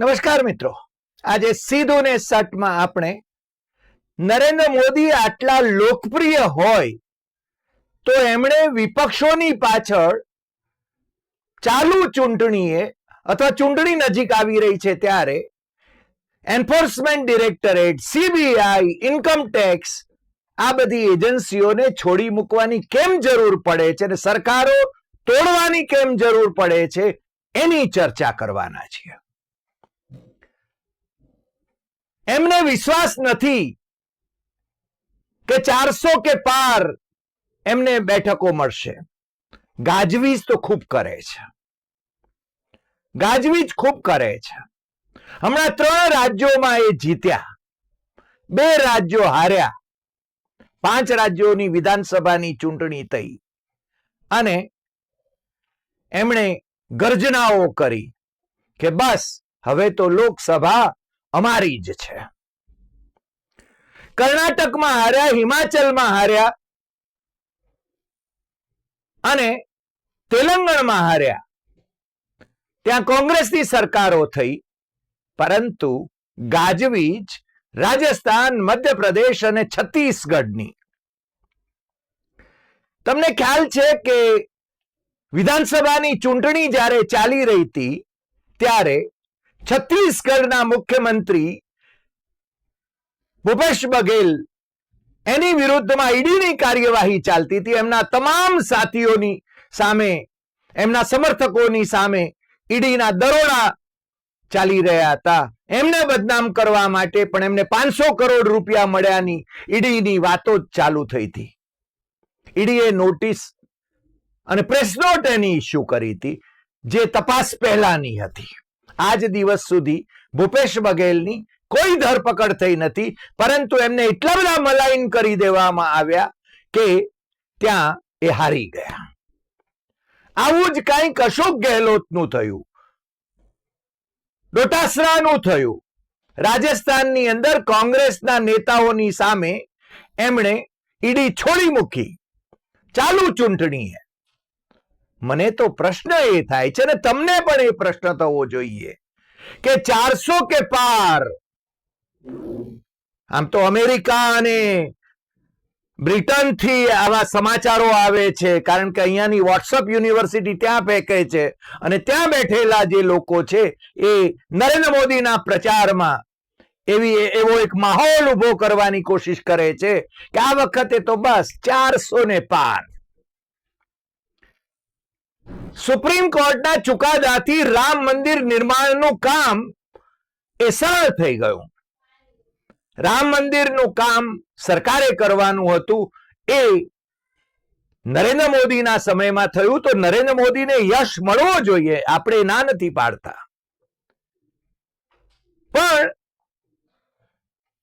નમસ્કાર મિત્રો. આજે સીધું ને સટમાં આપણે નરેન્દ્ર મોદી આટલા લોકપ્રિય હોય તો એમણે વિપક્ષોની પાછળ ચાલુ ચૂંટણીએ અથવા ચૂંટણી નજીક આવી રહી છે ત્યારે enforcement directorate, CBI, income tax આ બધી એજન્સીઓને છોડી મૂકવાની કેમ જરૂર પડે છે અને સરકારો તોડવાની કેમ જરૂર પડે છે એની ચર્ચા કરવાના છીએ. એમને વિશ્વાસ નથી કે ચારસો કે પાર એમને બેઠકો મળશે. ગાજવીજ તો ખૂબ કરે છે. ગાજવીજ ખૂબ કરે છે. હમણાં ત્રણ રાજ્યોમાં એ જીત્યા. બે રાજ્યો હાર્યા. પાંચ રાજ્યોની વિધાનસભાની ચૂંટણી થઈ. અને એમણે ગર્જનાઓ કરી કે બસ, હવે તો લોકસભા અમારી જ છે. કર્ણાટકમાં હાર્યા, હિમાચલમાં હાર્યા અને તેલંગણમાં હાર્યા. ત્યાં કોંગ્રેસની સરકારો થઈ, પરંતુ ગાજવીજ, રાજસ્થાન, મધ્યપ્રદેશ અને છત્તીસગઢની. તમને ખ્યાલ છે કે વિધાનસભાની ચૂંટણી જ્યારે ચાલી રહી હતી, ત્યારે છત્તીસગઢના મુખ્યમંત્રી ભૂપેશ બઘેલ એની વિરુદ્ધમાં ઈડીની કાર્યવાહી ચાલતી હતી. એમના તમામ સાથીઓની સામે, એમના સમર્થકોની સામે ઈડીના દરોડા ચાલી રહ્યા હતા. એમને બદનામ કરવા માટે પણ એમને પાંચસો કરોડ રૂપિયા મળ્યાની ઈડીની વાતો જ ચાલુ થઈ હતી. ઈડીએ નોટિસ અને પ્રેસ નોટ એની ઇસ્યુ કરી હતી, જે તપાસ પહેલાની હતી. આજ દિવસ સુધી ભૂપેશ બઘેલની કોઈ ધરપકડ થઈ નથી, પરંતુ એમને એટલા બધા મલાઈન કરી દેવામાં આવ્યા કે ત્યાં એ હારી ગયા. આવું જ કંઈક અશોક ગેહલોતનું થયું. ડોટાસરાનું થયું. રાજસ્થાનની અંદર કોંગ્રેસના નેતાઓની સામે એમણે ઈડી છોડી મૂકી. ચાલુ ચૂંટણીએ મને તો પ્રશ્ન એ થાય છે ને તમને પણ એ પ્રશ્ન થવો જોઈએ કે ચારસો કે પાર? આમ તો અમેરિકા અને બ્રિટનથી આવા સમાચારો આવે છે, કારણ કે અહીંયાની વોટ્સઅપ યુનિવર્સિટી ત્યાં ફેંકે છે અને ત્યાં બેઠેલા જે લોકો છે એ નરેન્દ્ર મોદીના પ્રચારમાં એવી એવો એક માહોલ ઊભો કરવાની કોશિશ કરે છે કે આ વખતે તો બસ ચારસો ને પાર. સુપ્રીમ કોર્ટના ચુકાદાથી રામ મંદિર નિર્માણનું કામ એ સરળ થઈ ગયું. રામ મંદિરનું કામ સરકારે કરવાનું હતું. એ નરેન્દ્ર મોદીના સમયમાં થયું તો નરેન્દ્ર મોદીને યશ મળવો જોઈએ, આપણે ના નથી પાડતા. પણ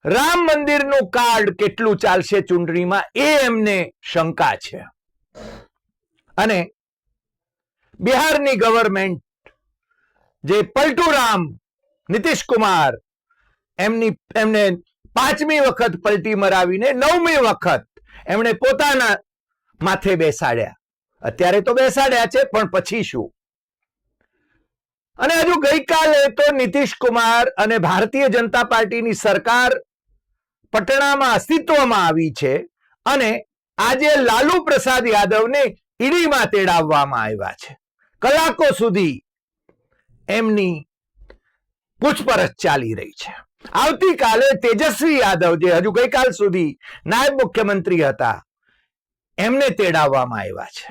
રામ મંદિરનું કાર્ડ કેટલું ચાલશે ચૂંટણીમાં એ એમને શંકા છે. અને બિહારની ગવર્મેન્ટ જે પલટુરામ નીતિશ એમની, એમને પાંચમી વખત પલટી મરાવીને નવમી વખત એમણે પોતાના માથે બેસાડ્યા. અત્યારે તો બેસાડ્યા છે, પણ પછી શું? અને હજુ ગઈકાલે તો નીતિશ કુમાર અને ભારતીય જનતા પાર્ટીની સરકાર પટણામાં અસ્તિત્વમાં આવી છે અને આજે લાલુ પ્રસાદ યાદવને ઈડીમાં તેડાવવામાં આવ્યા છે. કલાકો સુધી એમની પૂછપરછ ચાલી રહી છે. આવતીકાલે તેજસ્વી યાદવ જે હજુ ગઈકાલ સુધી નાયબ મુખ્યમંત્રી હતા, એમને તેડાવવામાં આવ્યા છે.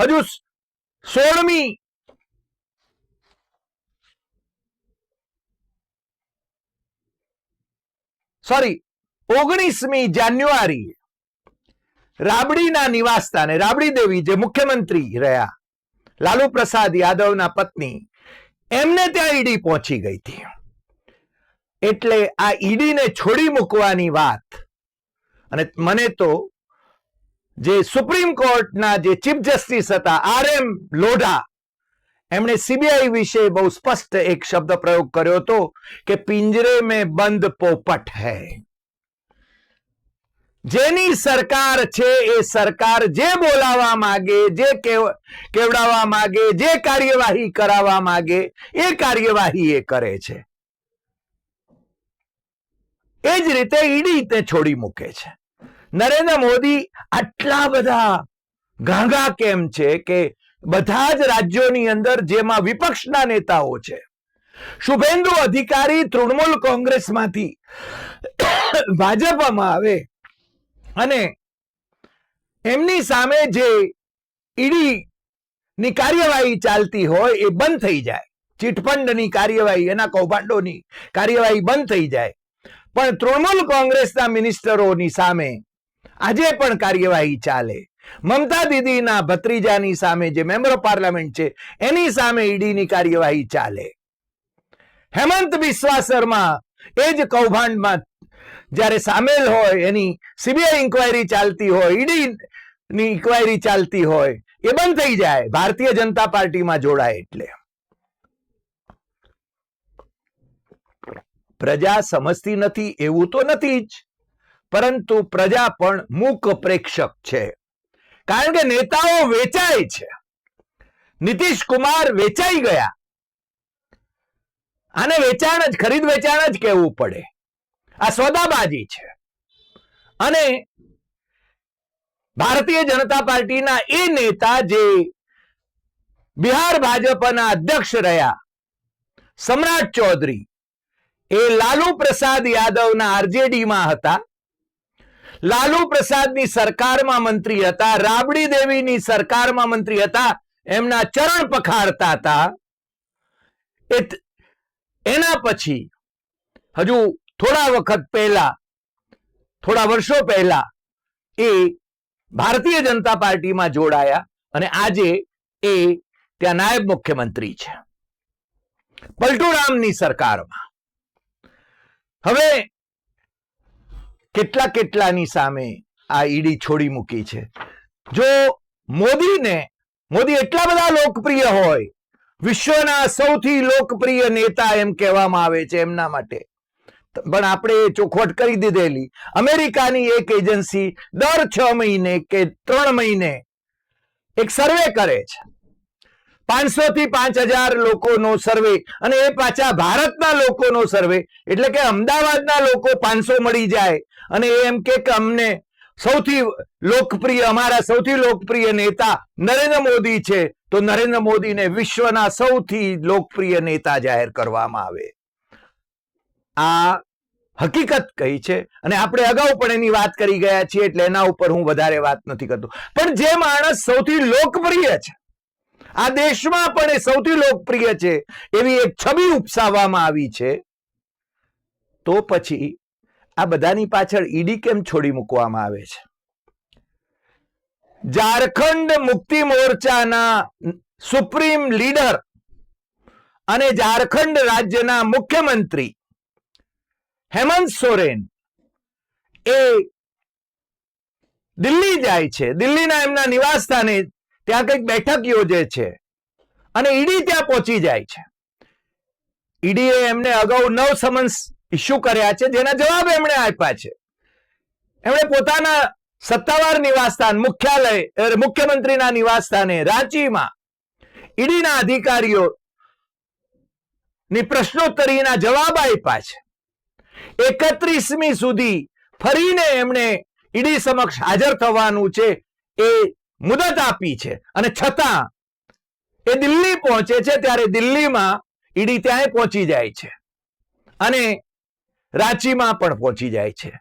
હજુ સોળમી સોરી, ઓગણીસમી જાન્યુઆરી રાબડીના નિવાસસ્થાને રાબડી દેવી જે મુખ્યમંત્રી રહ્યા લાલુ પ્રસાદ યાદવના પત્ની એમને ત્યાં ઈડી પહોંચી ગઈ હતી. એટલે આ ઈડીને છોડી મૂકવાની વાત. અને મને તો જે સુપ્રીમ કોર્ટના જે ચીફ જસ્ટિસ હતા આર એમ લોઢા, એમણે સીબીઆઈ વિશે બહુ સ્પષ્ટ એક શબ્દ પ્રયોગ કર્યો હતો કે પિંજરે મેં બંધ પોપટ હૈ. જેની સરકાર છે એ સરકાર જે બોલાવવા માંગે, જે કેવડાવવા માંગે, જે કાર્યવાહી કરાવવા માંગે, એ કાર્યવાહી એ કરે છે. એ જ રીતે ઈડી તે છોડી મૂકે છે. નરેન્દ્ર મોદી આટલા બધા ગાંગા કેમ છે કે બધા જ રાજ્યોની અંદર જેમાં વિપક્ષના નેતાઓ છે. શુભેન્દુ અધિકારી તૃણમૂલ કોંગ્રેસમાંથી ભાજપમાં આવે અને એમની સામે જે ઈડી ની કાર્યવાહી ચાલતી હોય એ બંધ થઈ જાય. ચીટફંડની કાર્યવાહી, એના કૌભાંડોની કાર્યવાહી બંધ થઈ જાય. પણ તૃણમૂલ કોંગ્રેસના મિનિસ્ટરોની સામે આજે પણ કાર્યવાહી ચાલે. મમતા દીદીના ભત્રીજાની સામે જે મેમ્બર પાર્લામેન્ટ છે, એની સામે ઈડીની કાર્યવાહી ચાલે. હેમંત બિસ્વા શર્મા એ જ કૌભાંડમાં જ્યારે સામેલ હોય, એની સીબીઆઈ ઇન્કવાયરી ચાલતી હોય ઈડી ની ઇન્કવાયરી ચાલતી હોય, એ બંધ થઈ જાય. ભારતીય જનતા પાર્ટીમાં જોડાય એટલે. પ્રજા સમજતી નથી, એવું તો નથી જ. પરંતુ પ્રજા પણ મૂક પ્રેક્ષક છે. કારણ કે નેતાઓ વેચાય છે. નીતિશ કુમાર વેચાઈ ગયા. આને વેચાણ જ, ખરીદ વેચાણ જ કહેવું પડે. આ સોદાબાજી છે. અને ભારતીય જનતા પાર્ટીના એ નેતા જે બિહાર ભાજપના અધ્યક્ષ રહ્યા, સમ્રાટ ચૌધરી, એ લાલુ પ્રસાદ યાદવના આરજેડીમાં હતા. લાલુ પ્રસાદની સરકારમાં મંત્રી હતા, રાબડી દેવીની સરકારમાં મંત્રી હતા, એમના ચરણ પખાડતા હતા. એના પછી, હજુ થોડા વખત પહેલા, થોડા વર્ષો પહેલા એ ભારતીય જનતા પાર્ટીમાં જોડાયા અને આજે એ ત્યાં નાયબ મુખ્યમંત્રી છે. પલટુરામની સરકારમાં. હવે કેટલા કેટલાની સામે આ ઈડી છોડી મૂકી છે? જો મોદીને, મોદી એટલા બધા લોકપ્રિય હોય, વિશ્વના સૌથી લોકપ્રિય નેતા એમ કહેવામાં આવે છે એમના માટે પણ આપણે એ ચોખવટ કરી દીધેલી. અમેરિકાની એક એજન્સી દર છ મહિને કે ત્રણ મહિને એક સર્વે કરે છે. પાંચસો થી પાંચ હજાર લોકોનો સર્વે અને એ પાછા ભારતના લોકોનો સર્વે. એટલે કે અમદાવાદના લોકો પાંચસો મળી જાય અને એમ કે અમને સૌથી લોકપ્રિય, અમારા સૌથી લોકપ્રિય નેતા નરેન્દ્ર મોદી છે. તો નરેન્દ્ર મોદીને વિશ્વના સૌથી લોકપ્રિય નેતા જાહેર કરવામાં આવે. આ હકીકત કહી છે અને આપણે અગાઉ પણ એની વાત કરી ગયા છીએ એટલે એના ઉપર હું વધારે વાત નથી કરતો. પણ જે માણસ સૌથી લોકપ્રિય છે, આ દેશમાં પણ એ સૌથી લોકપ્રિય છે એવી એક છબી ઉપસાવવામાં આવી છે, તો પછી આ બધાની પાછળ ઈડી કેમ છોડી મૂકવામાં આવે છે? ઝારખંડ મુક્તિ મોરચાના સુપ્રીમ લીડર અને ઝારખંડ રાજ્યના મુખ્યમંત્રી હેમંત સોરેન એ દિલ્હી જાય છે. દિલ્હીના એમના નિવાસ સ્થાને ત્યાં કંઈક બેઠક યોજે છે અને ઈડી ત્યાં પહોંચી જાય છે. ઈડીએ એમને અગાઉ નવ સમન્સ ઇસ્યુ કર્યા છે, જેના જવાબ એમણે આપ્યા છે. એમણે પોતાના સત્તાવાર નિવાસસ્થાન, મુખ્યાલય મુખ્યમંત્રીના નિવાસસ્થાને રાંચીમાં ઈડીના અધિકારીઓ ની પ્રશ્નોત્તરીના જવાબ આપ્યા છે. એકત્રીસમી સુધી ફરીને એમણે ઈડી સમક્ષ હાજર થવાનું છે એ મુદત આપી છે. અને છતાં એ દિલ્હી પહોંચે છે ત્યારે દિલ્હીમાં ઈડી ત્યાં પહોંચી જાય છે. અને રાંચીમાં પણ પહોંચી જાય છે.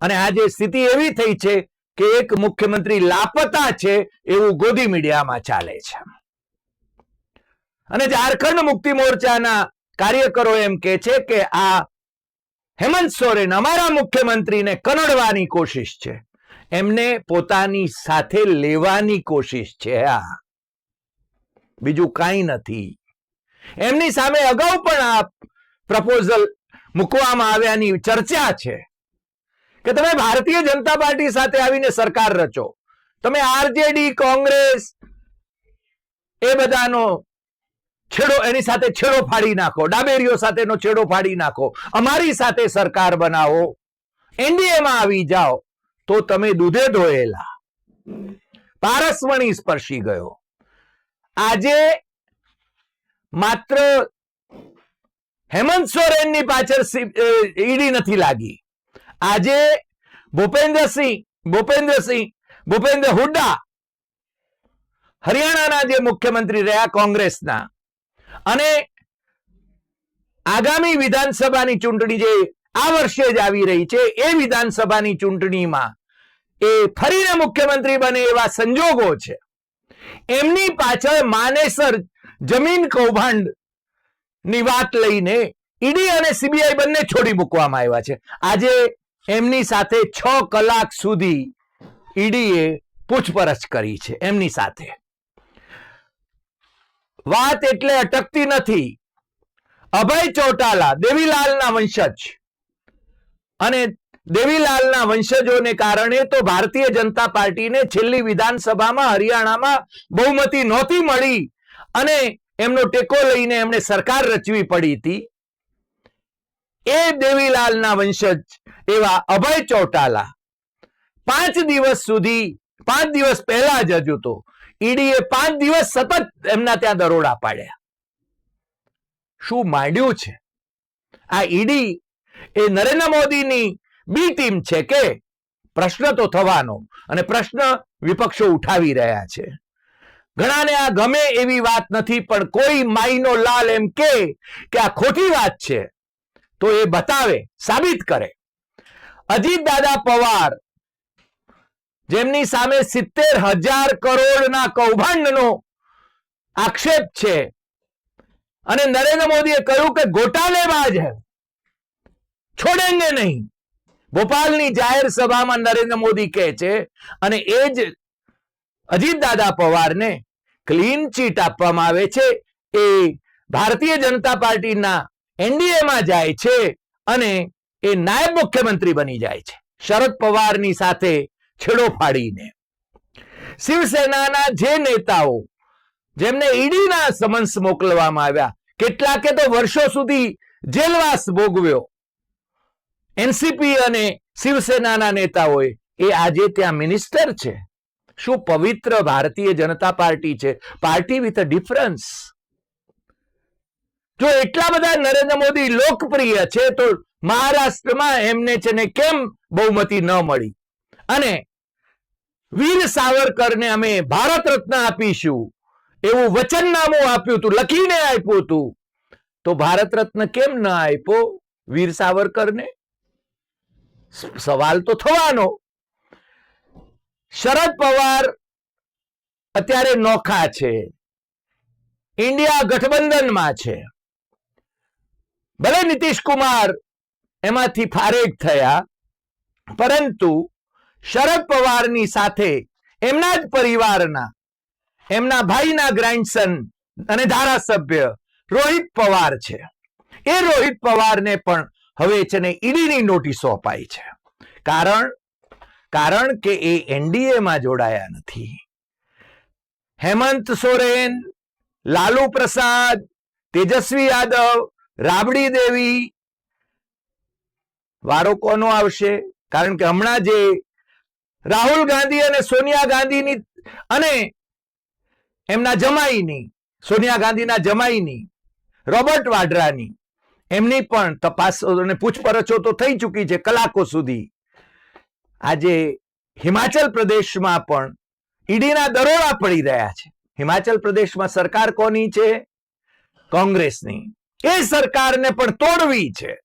અને આજે સ્થિતિ એવી થઈ છે કે એક મુખ્યમંત્રી લાપતા છે એવું ગોદી મીડિયામાં ચાલે છે. અને ઝારખંડ મુક્તિ મોરચાના કાર્યકરો એમ કે છે કે આ હેમંત સોરેન અમારા મુખ્યમંત્રીને કનડવાની કોશિશ છે. એમને પોતાની સાથે લેવાની કોશિશ છે આ બીજું કાંઈ નથી. એમની સામે અગાઉ પણ આ પ્રપોઝલ મૂકવામાં આવ્યાની ચર્ચા છે કે તમે ભારતીય જનતા પાર્ટી સાથે આવીને સરકાર રચો. તમે આરજેડી, કોંગ્રેસ એ બધાનો છેડો એની સાથે છેડો ફાડી નાખો, ડાબેરીઓ સાથેનો છેડો ફાડી નાખો, અમારી સાથે સરકાર બનાવો, એનડીએમાં આવી જાઓ, તો તમે દૂધે ધોયેલા. પારસમણી સ્પર્શી ગયો. આજે માત્ર હેમંત સોરેનની પાછળ ઈડી નથી લાગી. આજે ભૂપેન્દ્રસિંહ ભૂપેન્દ્રસિંહ, ભૂપેન્દ્ર હુડ્ડા, હરિયાણાના જે મુખ્યમંત્રી રહ્યા કોંગ્રેસના અને આગામી વિધાનસભાની ચૂંટણી જે આ વર્ષે જ આવી રહી છે, એ વિધાનસભાની ચૂંટણીમાં એ ફરીને મુખ્યમંત્રી બને એવા સંજોગો છે. એમની પાછળ માનેસર જમીન કૌભાંડની વાત લઈને ઈડી અને સીબીઆઈ બંને છોડી મૂકવામાં આવ્યા છે. આજે એમની સાથે છ કલાક સુધી ઈડીએ પૂછપરછ કરી છે, એમની સાથે. વાત એટલે અટકતી નથી. અભય ચોટાલા, દેવીલાલના વંશજ. અને દેવીલાલના વંશજોને કારણે તો ભારતીય જનતા પાર્ટીને છેલ્લી વિધાનસભામાં હરિયાણામાં બહુમતી નહોતી મળી અને એમનો ટેકો લઈને એમણે સરકાર રચવી પડી હતી. એ દેવીલાલના વંશજ, એવા અભય ચોટાલા. પાંચ દિવસ સુધી, પાંચ દિવસ પહેલા જ હજુ તો ઈડીએ પાંચ દિવસ સતત એમના ત્યાં દરોડા પાડ્યા. શું માંડ્યું છે? આ ઈડી એ નરેન્દ્ર મોદીની બી ટીમ છે કે? પ્રશ્ન તો થવાનો. અને પ્રશ્ન વિપક્ષો ઉઠાવી રહ્યા છે. ઘણાને આ ગમે એવી વાત નથી, પણ કોઈ માઈનો લાલ એમ કે કે આ ખોટી વાત છે, તો એ બતાવે, સાબિત કરે. અજીત દાદા પવાર જેમની સામે સિત્તેર હજાર કરોડના કૌભાંડનો આક્ષેપ છે. અને નરેન્દ્ર મોદીએ કહ્યું કે ગોટાલેબાજ હે છોડેંગે નહીં. ભોપાલની જાહેર સભામાં નરેન્દ્ર મોદી કહે છે અને એ જ અજીત દાદા પવારને ક્લીન ચીટ આપવામાં આવે છે. એ ભારતીય જનતા પાર્ટીના એનડીએમાં જાય છે અને એ નાયબ મુખ્યમંત્રી બની જાય છે. શરદ પવારની સાથે છેડો ફાડીને. શિવસેનાના જે નેતાઓ, જેમને ઈડીના સમન્સ મોકલવામાં આવ્યા, કેટલાકે તો વર્ષો સુધી જેલવાસ ભોગવ્યો. એનસીપી અને શિવસેનાના નેતાઓએ, એ આજે ત્યાં મિનિસ્ટર છે. શું પવિત્ર ભારતીય જનતા પાર્ટી છે? Party with a difference. જો એટલા બધા નરેન્દ્ર મોદી લોકપ્રિય છે, તો મહારાષ્ટ્રમાં એમને છે ને કેમ બહુમતી ન મળી? અને વીર સાવરકરને અમે ભારત રત્ન આપીશું. એવું વચનનામું આપ્યું હતું, લખીને આપ્યું હતું. તો ભારત રત્ન કેમ ન આપ્યો વીર સાવરકરને? સવાલ તો થવાનો. શરદ પવાર અત્યારે નોખા છે. ઇન્ડિયા ગઠબંધનમાં છે. ભલે નીતિશ કુમાર એમાંથી ફારેક થયા, પરંતુ શરદ પવારની સાથે એમના જ પરિવારના, એમના ભાઈના ગ્રાન્ડસન અને ધારાસભ્ય રોહિત પવાર છે. એ રોહિત પવારને પણ હવે છે ને ઈડીની નોટિસો અપાઈ છે. કારણ કારણ કે એ એનડીએમાં જોડાયા નથી. હેમંત સોરેન, લાલુ પ્રસાદ, તેજસ્વી યાદવ, રાબડી દેવી વારો કોનો આવશે. કારણ કે હમણાં જે રાહુલ ગાંધી અને સોનિયા ગાંધીની અને એમના જમાઈની, સોનિયા ગાંધીના જમાઈની, રોબર્ટ વાડ્રાની, એમની પણ તપાસ અને પૂછપરછો તો થઈ ચૂકી છે કલાકો સુધી. આજે હિમાચલ પ્રદેશમાં પણ ઈડીના દરોડા પડી રહ્યા છે. હિમાચલ પ્રદેશમાં સરકાર કોની છે? કોંગ્રેસની. એ સરકારને પણ તોડવી છે.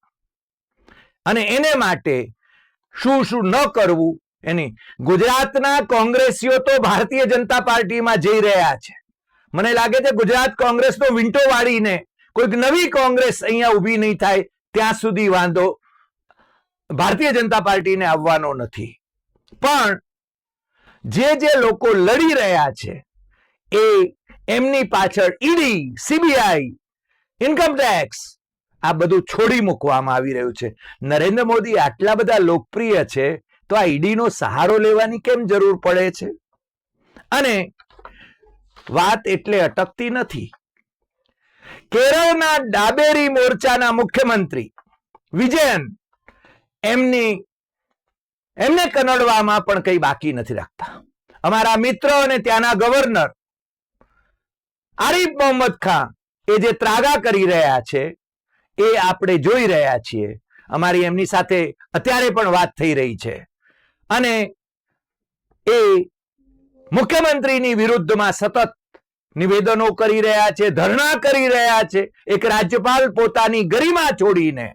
અને એને માટે શું શું ન કરવું એની ગુજરાતના કોંગ્રેસીઓ તો ભારતીય જનતા પાર્ટીમાં જઈ રહ્યા છે. મને લાગે છે ગુજરાત કોંગ્રેસનો વિંટો વાળીને કોઈક નવી કોંગ્રેસ અહીંયા ઊભી નહીં થાય, ત્યાં સુધી વાંધો ભારતીય જનતા પાર્ટીને આવવાનો નથી. પણ જે જે લોકો લડી રહ્યા છે, એ એમની પાછળ ઈડી, સીબીઆઈ ઇન્કમટેક્સ આ બધું છોડી મૂકવામાં આવી રહ્યું છે. નરેન્દ્ર મોદી આટલા બધા લોકપ્રિય છે તો આ ઈડીનો સહારો લેવાની કેમ જરૂર પડે છે? અને વાત એટલે અટકતી નથી. કેરળના ડાબેરી મોરચાના મુખ્યમંત્રી વિજયન એમની, એમને કનડવામાં પણ કંઈ બાકી નથી રાખતા. અમારા મિત્ર અને ત્યાંના ગવર્નર આરિફ મોહમ્મદ ખાન એ જે ત્રાગા કરી રહ્યા છે, એ આપણે જોઈ રહ્યા છીએ. અમારી એમની સાથે અત્યારે પણ વાત થઈ રહી છે. અને એ મુખ્યમંત્રીની વિરુદ્ધમાં સતત નિવેદનો કરી રહ્યા છે, ધરણા કરી રહ્યા છે. એક રાજ્યપાલ પોતાની ગરિમા છોડીને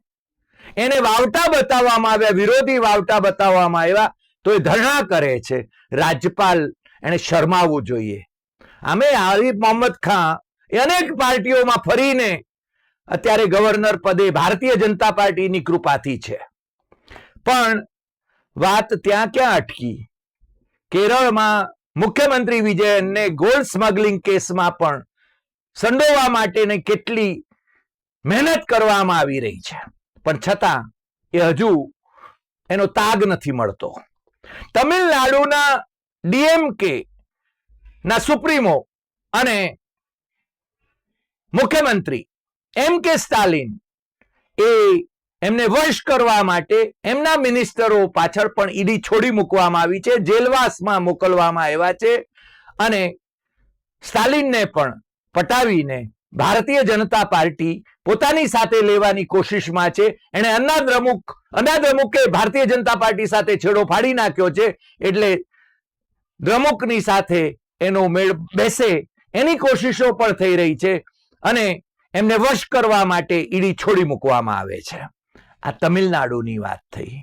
એને વાવટા બતાવવામાં આવ્યા, વિરોધી વાવટા બતાવવામાં આવ્યા, તો એ ધરણા કરે છે. રાજ્યપાલ એને શરમાવવું જોઈએ. આમે આરીફ મોહમ્મદ ખાન એ અનેક પાર્ટીઓમાં ફરીને અત્યારે ગવર્નર પદે ભારતીય જનતા પાર્ટીની કૃપાથી છે. પણ વાત ત્યાં ક્યાં અટકી? કેરળમાં મુખ્યમંત્રી વિજયનને ગોલ્ડ સ્મગલિંગ કેસમાં પણ સંડોવા માટેની કેટલી મહેનત કરવામાં આવી રહી છે. પણ છતાં એ હજુ એનો તાગ નથી મળતો. તમિલનાડુના ડીએમકે ના સુપ્રીમો અને મુખ્યમંત્રી એમ કે સ્ટાલિન એ એમને વશ કરવા માટે એમના મિનિસ્ટરો પાછળ પણ ઈડી છોડી મૂકવામાં આવી છે, જેલવાસમાં મોકલવામાં આવ્યા છે અને સ્ટાલિનને પણ પટાવીને ભારતીય જનતા પાર્ટી પોતાની સાથે લેવાની કોશિશમાં છે. એને અનાદ્રમુખ અનાદ્રમુખે ભારતીય જનતા પાર્ટી સાથે છેડો ફાડી નાખ્યો છે એટલે દ્રમુખની સાથે એનો મેળ બેસે એની કોશિશો પણ થઈ રહી છે અને એમને વશ કરવા માટે ઈડી છોડી મૂકવામાં આવે છે. આ તમિલનાડુની વાત થઈ,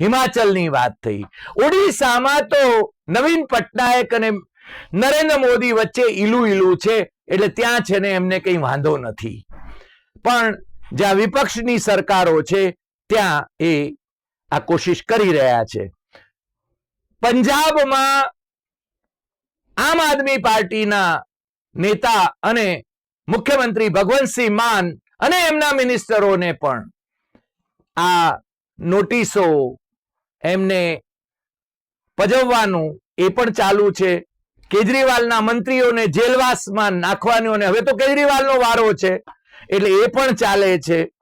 હિમાચલની વાત થઈ. ઓડિશામાં તો નવીન પટનાયક અને નરેન્દ્ર મોદી વચ્ચે ઈલું ઈલું છે, એટલે ત્યાં છે ને એમને કંઈ વાંધો નથી. પણ જ્યાં વિપક્ષની સરકારો છે, ત્યાં એ આ કોશિશ કરી રહ્યા છે. પંજાબમાં આમ આદમી પાર્ટીના નેતા અને મુખ્યમંત્રી ભગવંતસિંહ માન અને એમના મિનિસ્ટરોને પણ આ નોટિસો એમને પજવવાનું એ પણ ચાલુ છે. કેજરીવાલના મંત્રીઓને જેલવાસમાં નાખવાનું હવે તો કેજરીવાલનો વારો છે, એટલે એ પણ ચાલે છે.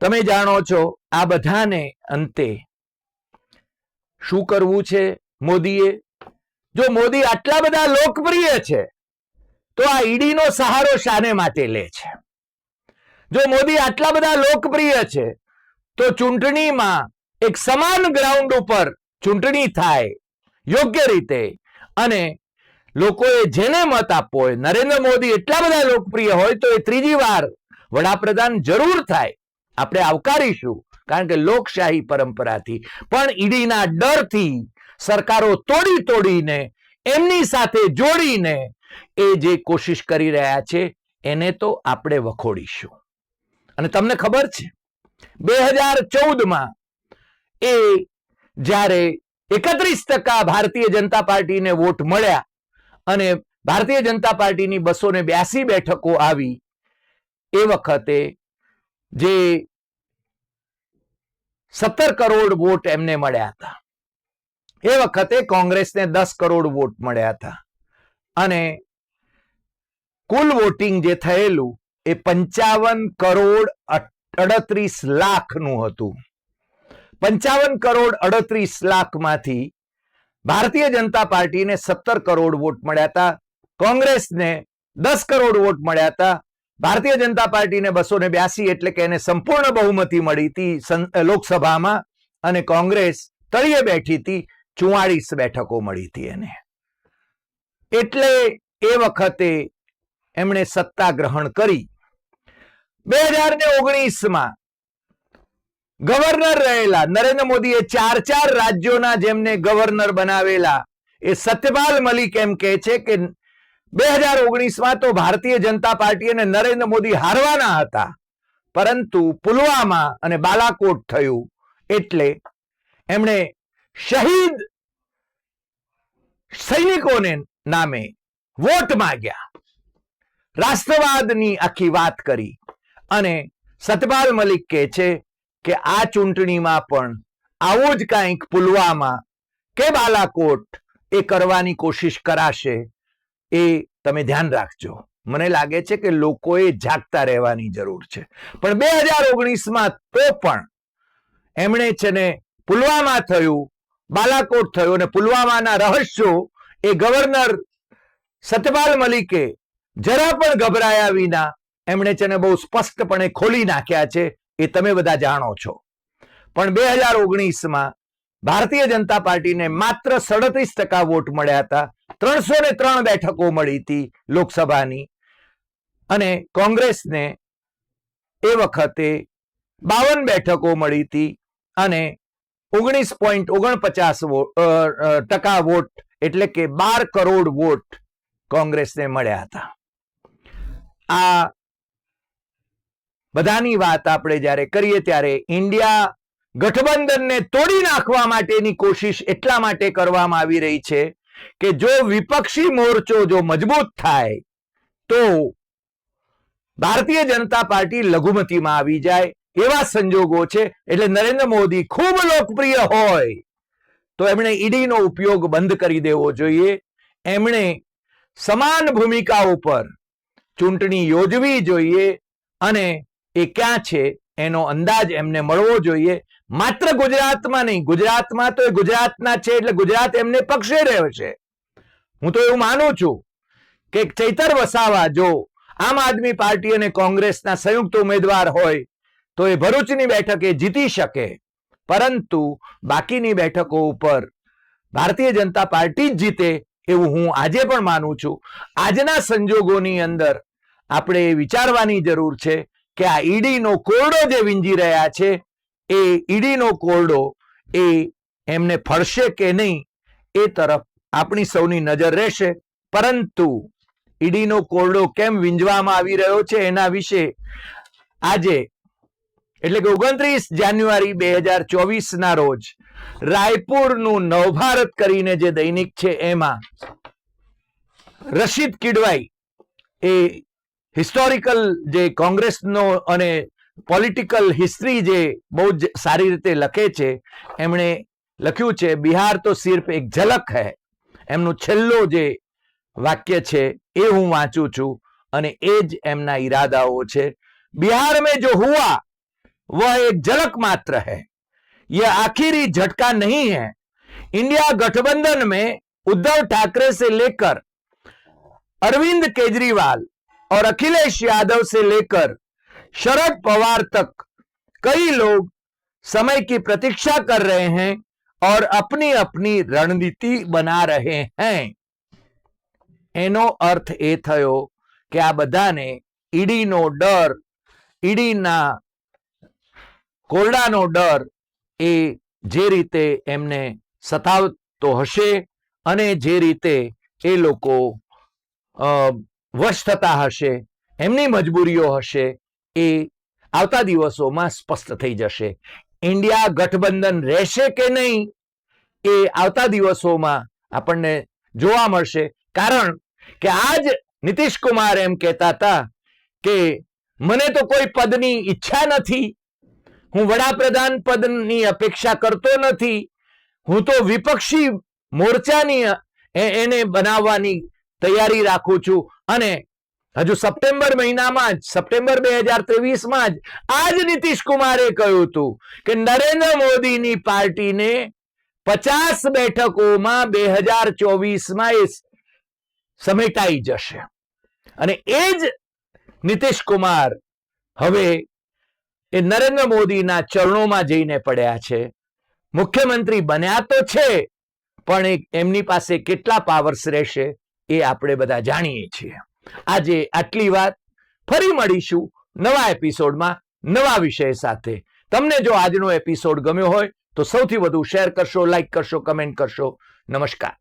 તમે જાણો છો, આ બધાને અંતે શું કરવું છે મોદીએ? જો મોદી આટલા બધા લોકપ્રિય છે, તો આ ઈડીનો સહારો શાને માટે લે છે? જો મોદી આટલા બધા લોકપ્રિય છે તો ચૂંટણીમાં એક સમાન ગ્રાઉન્ડ ઉપર ચૂંટણી થાય યોગ્ય રીતે. અને લોકોએ જેને મત આપવો હોય, નરેન્દ્ર મોદી એટલા બધા લોકપ્રિય હોય તો એ ત્રીજી વાર વડાપ્રધાન જરૂર થાય. આપણે આવકારીશું, કારણ કે લોકશાહી પરંપરાથી. પણ ઈડીના ડરથી સરકારો તોડી તોડીને, એમની સાથે જોડીને એ જે કોશિશ કરી રહ્યા છે, એને તો આપણે વખોડીશું. અને તમને ખબર છે બે હજાર ચૌદમાં એ જ્યારે એકત્રીસ ટકા ભારતીય જનતા પાર્ટીને વોટ મળ્યા અને ભારતીય જનતા પાર્ટીની બસો ને બ્યાસી બેઠકો આવી, એ વખતે જે સત્તર કરોડ વોટ એમને મળ્યા હતા. એ વખતે કોંગ્રેસને દસ કરોડ વોટ મળ્યા હતા. અને કુલ વોટિંગ જે થયેલું એ પંચાવન કરોડ અડત્રીસ લાખનું હતું. પંચાવન કરોડ અડત્રીસ લાખમાંથી ભારતીય જનતા પાર્ટીને સત્તર કરોડ વોટ મળ્યા હતા. કોંગ્રેસને દસ કરોડ વોટ મળ્યા હતા. ભારતીય જનતા પાર્ટીને બસો ને બ્યાસી એટલે કે એને સંપૂર્ણ બહુમતી મળી હતી લોકસભામાં અને કોંગ્રેસ તળિયે બેઠી હતી, ચુવાળીસ બેઠકો મળી હતી એને. એટલે એ વખતે એમણે સત્તા ગ્રહણ કરી. બે હજાર ને ઓગણીસમાં ગવર્નર રહેલા નરેન્દ્ર મોદીએ ચાર ચાર રાજ્યોના જેમને ગવર્નર બનાવેલા એ સત્યપાલ મલિક એમ કહે છે કે બે હજાર ઓગણીસમાં તો ભારતીય જનતા પાર્ટી અને નરેન્દ્ર મોદી હારવાના હતા. પરંતુ પુલવામા અને બાલાકોટ થયું એટલે એમણે શહીદ સૈનિકોને નામે વોટ માંગ્યા. રાષ્ટ્રવાદની આખી વાત કરી. અને સતપાલ મલિક કહે છે કે આ ચૂંટણીમાં પણ આવું જ કંઈક પુલવામા કે બાલાકોટ એ કરવાની કોશિશ કરાશે એ તમે ધ્યાન રાખજો. મને લાગે છે કે લોકોએ જાગતા રહેવાની જરૂર છે. પણ બે હજાર ઓગણીસમાં તો પણ એમણે છે ને પુલવામા થયું, બાલાકોટ થયું અને પુલવામાના રહસ્યો એ ગવર્નર સતપાલ મલિકે જરા પણ ગભરાયા વિના એમણે છે ને બહુ સ્પષ્ટપણે ખોલી નાખ્યા છે એ તમે બધા જાણો છો. પણ બે હજાર ઓગણીસમાં ભારતીય જનતા પાર્ટીને માત્ર સડત્રીસ ટકા વોટ મળ્યા હતા. ત્રણસો ને ત્રણ બેઠકો મળી હતી લોકસભાની. અને કોંગ્રેસને એ વખતે બાવન બેઠકો મળી હતી અને ઓગણીસ પોઈન્ટ ઓગણપચાસ ટકા વોટ એટલે કે બાર કરોડ વોટ કોંગ્રેસને મળ્યા હતા. આ બધાની વાત આપણે જ્યારે કરીએ ત્યારે ઇન્ડિયા ગઠબંધનને તોડી નાખવા માટેની કોશિશ એટલા માટે કરવામાં આવી રહી છે કે જો વિપક્ષી મોરચો જો મજબૂત થાય તો ભારતીય જનતા પાર્ટી લઘુમતીમાં આવી જાય એવા સંજોગો છે. એટલે નરેન્દ્ર મોદી ખૂબ લોકપ્રિય હોય તો એમણે ઈડીનો ઉપયોગ બંધ કરી દેવો જોઈએ. એમણે સમાન ભૂમિકા ઉપર ચૂંટણી યોજવી જોઈએ અને એ ક્યાં છે? એનો અંદાજ એમને મળવો જોઈએ. માત્ર ગુજરાતમાં નહીં, ગુજરાતમાં તો એ ગુજરાતના છે એટલે ગુજરાત એમને પક્ષે રહેશે. હું તો એવું માનું છું કે ચૈતર વસાવા જો આમ આદમી પાર્ટી અને કોંગ્રેસના સંયુક્ત ઉમેદવાર હોય, તો એ ભરૂચની બેઠકે જીતી શકે. પરંતુ બાકીની બેઠકો ઉપર ભારતીય જનતા પાર્ટી જ જીતે એવું હું આજે પણ માનું છું. આજના સંજોગોની અંદર આપણે વિચારવાની જરૂર છે કે આ ઈડીનો કોરડો જે વીંજી રહ્યા છે, એ ઈડીનો કોરડો એ એમને ફળશે કે નહીં, એ તરફ આપણી સૌની નજર રહેશે. પરંતુ ઈડીનો કોરડો કેમ વીંજવામાં આવી રહ્યો છે એના વિશે આજે, એટલે કે ઓગણત્રીસ જાન્યુઆરી બે હજાર ચોવીસ ના રોજ રાયપુરનું નવભારત કરીને જે દૈનિક છે એમાં રશીદ કિડવાઈ એ હિસ્ટોરિકલ જે કોંગ્રેસનો અને પોલિટિકલ હિસ્ટ્રી જે બહુ જ સારી રીતે લખે છે એમણે લખ્યું છે બિહાર તો સિર્ફ એક ઝલક હૈ એમનું છેલ્લો જે વાક્ય છે એ હું વાંચું છું અને એ જ એમના ઈરાદાઓ છે बिहार में जो हुआ वह एक झलक मात्र है यह आखिरी झटका नहीं है इंडिया गठबंधन में उद्धव ठाकरे से लेकर अरविंद केजरीवाल और अखिलेश यादव से लेकर शरद पवार तक कई लोग समय की प्रतीक्षा कर रहे हैं और अपनी अपनी रणनीति बना रहे हैं એનો અર્થ એ થયો કે આ બધાને ઈડીનો ડર ઈડીના કોરડાનો ડર એ જે રીતે એમને સતાવતો હશે અને જે રીતે એ લોકો અ, વશ થતા હશે, એમની મજબૂરીઓ હશે, એ આવતા દિવસોમાં સ્પષ્ટ થઈ જશે. ઇન્ડિયા ગઠબંધન રહેશે કે નહીં, એ આવતા દિવસોમાં આપણને જોવા મળશે. કારણ કે આજ નીતિશ કુમાર એમ કહેતા હતા કે, મને તો કોઈ પદની ઈચ્છા નથી. હું વડાપ્રધાન પદની અપેક્ષા કરતો નથી. હું તો વિપક્ષી મોરચાની એને બનાવવાની તૈયારી રાખું છું. અને હજુ સપ્ટેમ્બર મહિનામાં જ, સપ્ટેમ્બર બે હજાર ત્રેવીસમાં જ, આજ નીતિશ કુમારે કહ્યું હતું કે નરેન્દ્ર મોદીની પાર્ટીને પચાસ બેઠકોમાં બે હજાર ચોવીસમાં એ સમેટાઈ જશે. અને એ જ નીતિશ કુમાર હવે એ નરેન્દ્ર મોદીના ચરણોમાં જઈને પડ્યા છે. મુખ્યમંત્રી બન્યા તો છે, પણ એમની પાસે કેટલા પાવર્સ રહેશે? એ આપણે બધા જાણીએ છીએ. આજે આટલી વાત ફરી મળીશું નવા એપિસોડમાં નવા વિષય સાથે. તમને જો આજનો એપિસોડ ગમ્યો હોય તો સૌથી વધુ શેર કરશો, લાઈક કરશો, કમેન્ટ કરશો. નમસ્કાર.